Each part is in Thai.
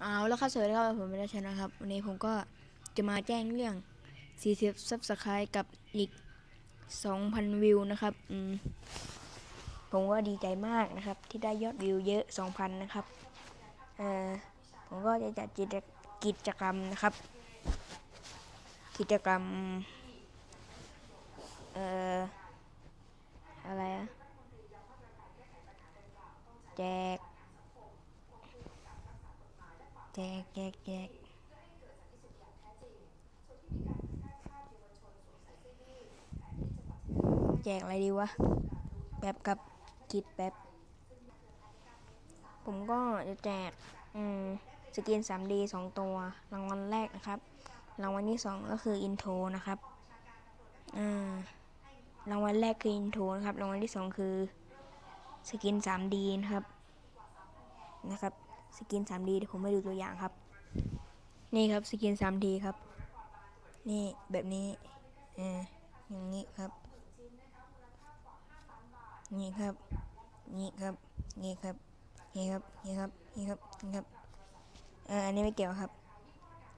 เอาแล้วครับสวัสดีครับผมไม่ได้ชนะครับ วันนี้ผมก็จะมาแจ้งเรื่อง 40 ซับสไครต์กับอีก 2,000 วิวนะครับอืมผมก็ดีใจมากนะครับ ที่ได้ยอดวิวเยอะ 2,000 นะครับเอ่อผมก็จะจัดกิจกิจกรรมนะครับ กิจกรรมเอ่ออะไรอะแจก แจกแจกแจกแจกอะไรดีวะแป๊บกับคิดแป๊บผมก็จะแจกอืมสกิน 3D 2 ตัว รางวัลแรกนะครับ รางวัลที่ 2 ก็คืออินโทรนะครับอ่ารางวัลแรกคืออินโทรนะครับ รางวัลที่ 2 คือสกิน 3D นะครับ นะครับ สกิน 3D เดี๋ยวผมให้ดูตัวอย่างครับ นี่ครับสกิน 3D ครับ นี่แบบนี้อออย่างนี้ครับ นี่ครับ นี่ครับ นี่ครับ นี่ครับ นี่ครับ นี่ครับ นี่ครับ อ่า อันนี้ไม่เกี่ยวครับ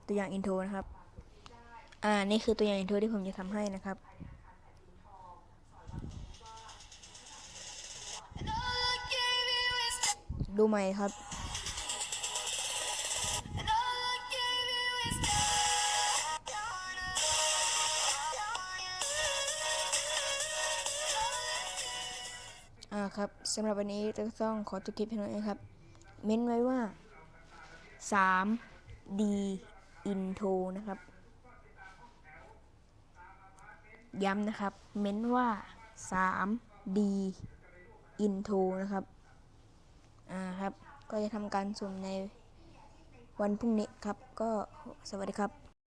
ตัวอย่างอินโทรนะครับ อ่า นี่คือตัวอย่างอินโทรที่ผมจะทำให้นะครับดูใหม่ครับ ครับสำหรับวันนี้จะต้องขอจบคลิปเพียงเท่านี้ครับ เม้นไว้ว่า 3D intro นะครับ ย้ำนะครับ เม้นว่า 3D intro นะครับ อ่าครับ ก็จะทำการสุ่มในวันพรุ่งนี้ครับ ก็สวัสดีครับ